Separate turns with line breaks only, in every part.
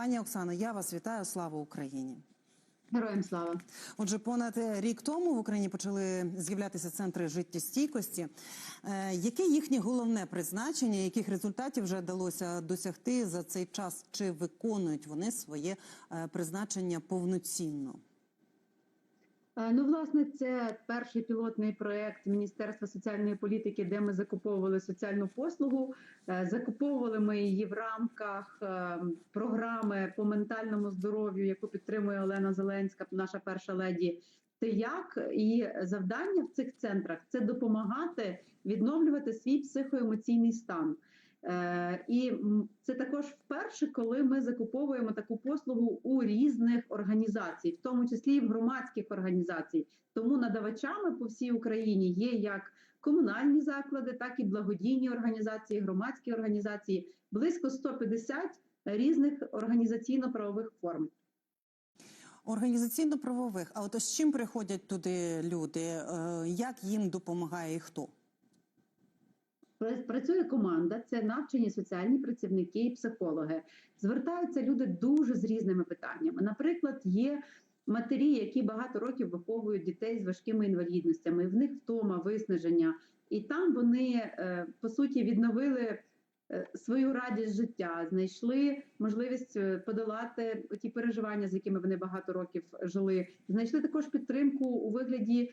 Пані Оксано, я вас вітаю. Слава Україні.
Героям слава.
Отже, понад рік тому в Україні почали з'являтися центри життєстійкості. Е, Яке їхнє головне призначення? Яких результатів вже вдалося досягти за цей час? Чи виконують вони своє е, призначення повноцінно?
Е, Ну, власне, це перший пілотний проект Міністерства соціальної політики, де ми закуповували соціальну послугу. Е, Закуповували ми її в рамках е, програми по ментальному здоров'ю, яку підтримує Олена Зеленська, наша перша леді. Ти як і завдання в цих центрах це допомагати відновлювати свій психоемоційний стан. Е, І це також вперше, коли ми закуповуємо таку послугу у різних організацій, в тому числі і в громадських організацій. Тому надавачами по всій Україні є як комунальні заклади, так і благодійні організації, громадські організації, близько 150 різних організаційно-правових форм.
Організаційно-правових. А от з чим приходять туди люди? Е, Як їм допомагає і хто?
Пра- Працює команда, це навчені соціальні працівники і психологи. Звертаються люди дуже з різними питаннями. Наприклад, є матері, які багато років виховують дітей з важкими інвалідностями. В них втома, виснаження, і там вони е, по суті відновили е, свою радість життя, знайшли можливість е, подолати ті переживання, з якими вони багато років жили. Знайшли також підтримку у вигляді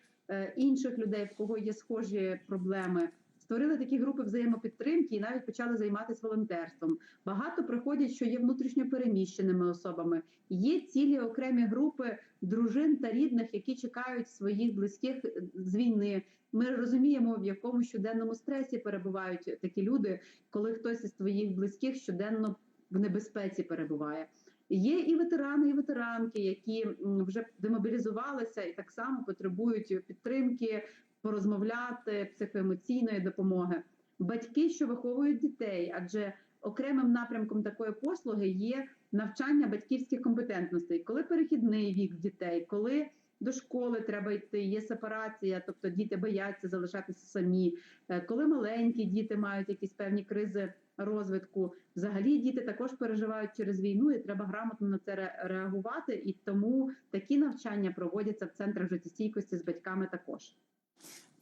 інших людей, в кого є схожі проблеми. Створили такі групи взаємопідтримки і навіть почали займатися волонтерством. Багато приходять, що є внутрішньо переміщеними особами. Є цілі окремі групи дружин та рідних, які чекають своїх близьких е, з війни. Ми розуміємо, в якому щоденному стресі перебувають такі люди, коли хтось із твоїх близьких щоденно в небезпеці перебуває. Є і ветерани, і ветеранки, які вже демобілізувалися і так само потребують підтримки, порозмовляти, психоемоційної допомоги. Батьки, що виховують дітей, адже окремим напрямком такої послуги є навчання батьківських компетентностей, коли перехідний вік дітей, коли до школи треба йти, є сепарація, тобто діти бояться залишатися самі. Е, Коли маленькі діти мають якісь певні кризи розвитку, взагалі діти також переживають через війну, і треба грамотно на це реагувати. І тому такі навчання проводяться в центрах життєстійкості з батьками також.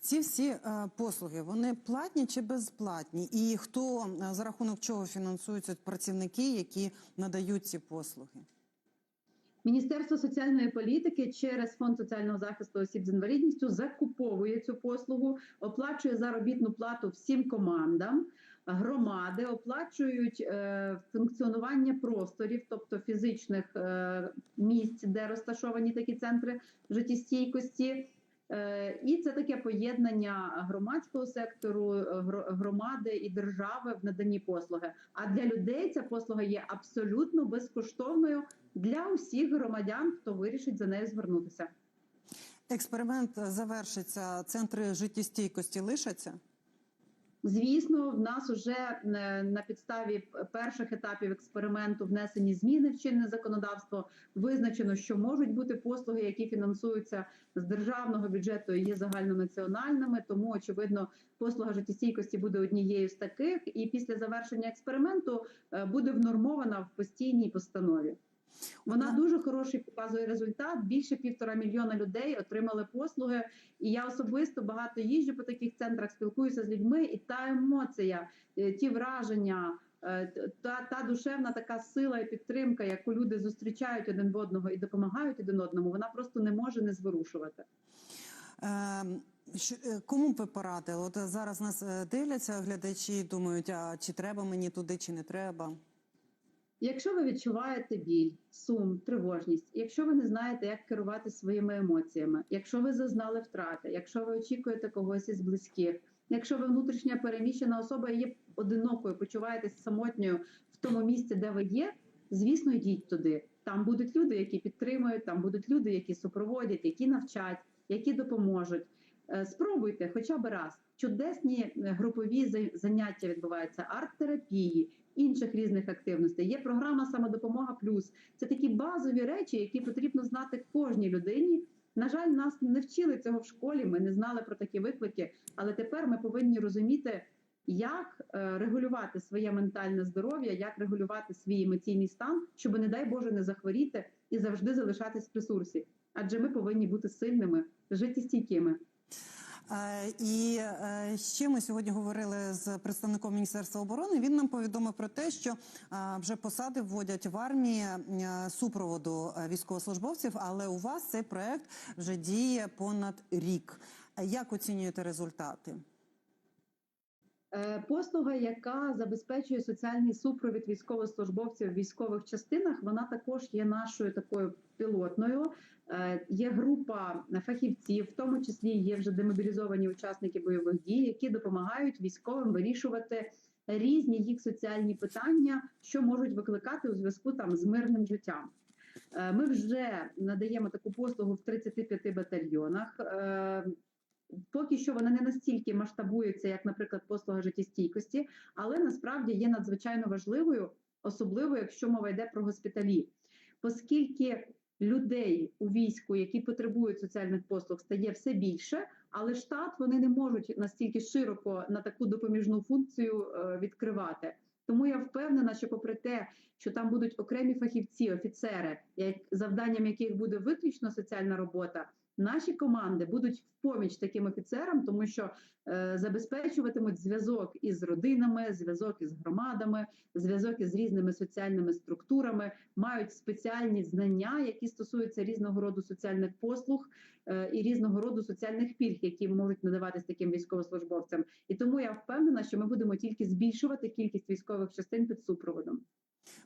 Ці всі е, послуги вони платні чи безплатні? І хто е, за рахунок чого фінансуються працівники, які надають ці послуги?
Міністерство соціальної політики через фонд соціального захисту осіб з інвалідністю закуповує цю послугу, оплачує заробітну плату всім командам. Громади оплачують е, функціонування просторів, тобто фізичних місць, де розташовані такі центри життєстійкості. Е, і це таке поєднання громадського сектору, е, громади і держави в наданні послуги. А для людей ця послуга є абсолютно безкоштовною для усіх громадян, хто вирішить за нею звернутися.
Експеримент завершиться, центри життєстійкості лишаться.
Звісно, в нас вже е, на підставі перших етапів експерименту внесені зміни в чинне законодавство. Визначено, що можуть бути послуги, які фінансуються з державного бюджету і є загальнонаціональними. Тому очевидно, послуга життєстійкості буде однією з таких, і після завершення експерименту е, буде внормована в постійній постанові. Вона дуже хороший показує результат. Більше півтора мільйона людей отримали послуги. І я особисто багато їжджу по таких центрах, спілкуюся з людьми, і та емоція, е, ті враження, е, та, та душевна така сила і підтримка, яку люди зустрічають один в одного і допомагають один одному, вона просто не може не зворушувати.
Ем, е, Кому ви порадили? От зараз нас дивляться глядачі, думають, а чи треба мені туди, чи не треба.
Якщо ви відчуваєте біль, сум, тривожність, якщо ви не знаєте, як керувати своїми емоціями, якщо ви зазнали втрати, якщо ви очікуєте когось із близьких, якщо ви внутрішня переміщена особа є одинокою, почуваєтесь самотньою в тому місці, де ви є, звісно, йдіть туди. Там будуть люди, які підтримують, там будуть люди, які супроводять, які навчать, які допоможуть. Е, Спробуйте хоча б раз. Чудесні е, групові заняття відбуваються, арт-терапії, інших різних активностей. Є програма Самодопомога Плюс. Це такі базові речі, які потрібно знати кожній людині. На жаль, нас не вчили цього в школі. Ми не знали про такі виклики, але тепер ми повинні розуміти, як е, регулювати своє ментальне здоров'я, як регулювати свій емоційний стан, щоб, не дай Боже, не захворіти і завжди залишатись в ресурсі. Адже ми повинні бути сильними, життєстійкими.
Е, І е, ще ми сьогодні говорили з представником Міністерства оборони. Він нам повідомив про те, що е, вже посади вводять в армії супроводу військовослужбовців, але у вас цей проект вже діє понад рік. Як оцінюєте результати?
Е, Послуга, яка забезпечує соціальний супровід військовослужбовців в військових частинах, вона також є нашою такою пілотною. Е, Є група фахівців, в тому числі є вже демобілізовані учасники бойових дій, які допомагають військовим вирішувати різні їх соціальні питання, що можуть викликати у зв'язку там з мирним життям. Е, Ми вже надаємо таку послугу в 35 батальйонах. Поки що вона не настільки масштабується, як, наприклад, послуга життєстійкості, але насправді є надзвичайно важливою, особливо якщо мова йде про госпіталі, оскільки людей у війську, які потребують соціальних послуг, стає все більше, але штат вони не можуть настільки широко на таку допоміжну функцію е, відкривати. Тому я впевнена, що попри те, що там будуть окремі фахівці, офіцери, як завданням яких буде виключно соціальна робота, наші команди будуть в поміч таким офіцерам, тому що е, забезпечуватимуть зв'язок із родинами, зв'язок із громадами, зв'язок із різними соціальними структурами, мають спеціальні знання, які стосуються різного роду соціальних послуг і різного роду соціальних пільг, які можуть надаватись таким військовослужбовцям. І тому я впевнена, що ми будемо тільки збільшувати кількість військових частин під супроводом.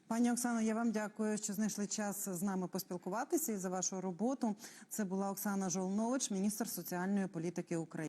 Пані Оксано, я вам дякую, що знайшли час з нами поспілкуватися і за вашу роботу. Це була Оксана Жолнович, міністр соціальної політики України.